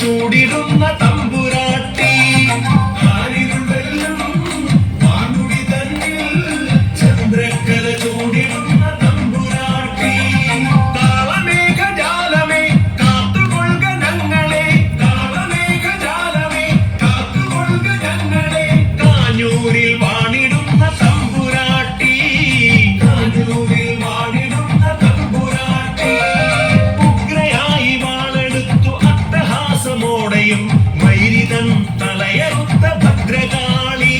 ചൂടി മയിലും മൈരിതം ഭദ്രകാളി.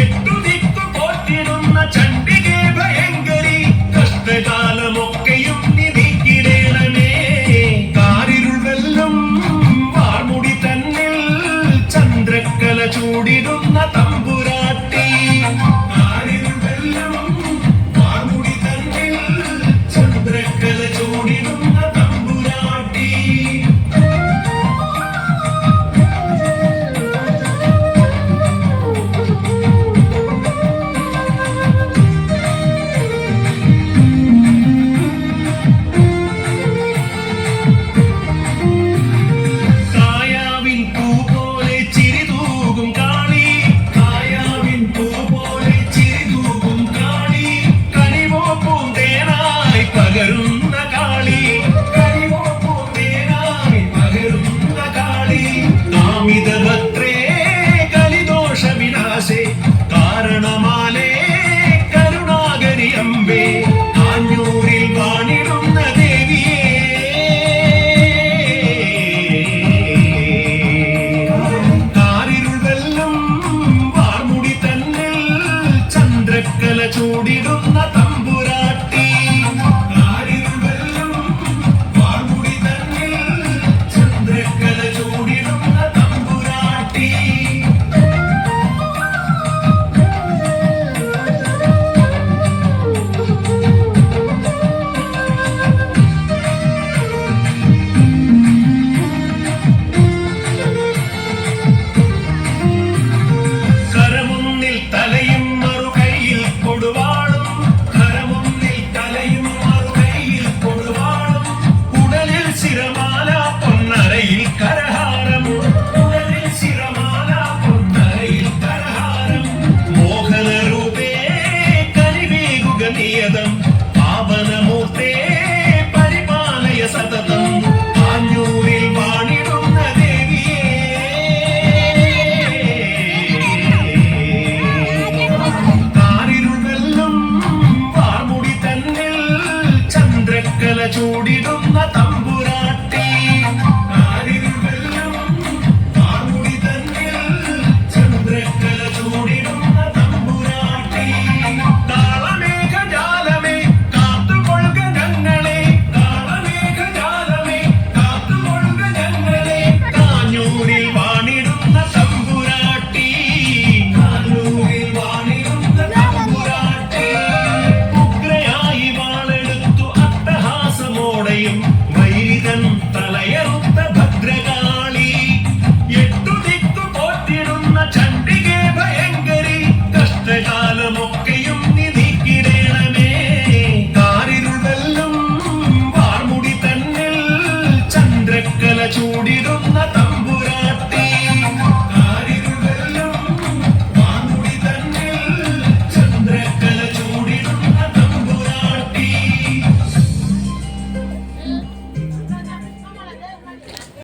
എട്ടു ദിക്കു പോറ്റിടുന്ന ചണ്ഡികെ ഭയങ്കരി കഷ്ടകാലമൊക്കെയും നിധിക്കിടേണമേ കാറിരുൾ വെല്ലും വാർമുടി തന്നിൽ ചന്ദ്രക്കല ചൂടിടുന്ന തമ്പുരാട്ടി. കാറിരുൾ വെല്ലും വാർമുടി തന്നിൽ ചന്ദ്രക്കല ചൂടിടുന്ന சூடிடும் ചൂടിടുന്ന തമ്പു ചൂടിടുന്ന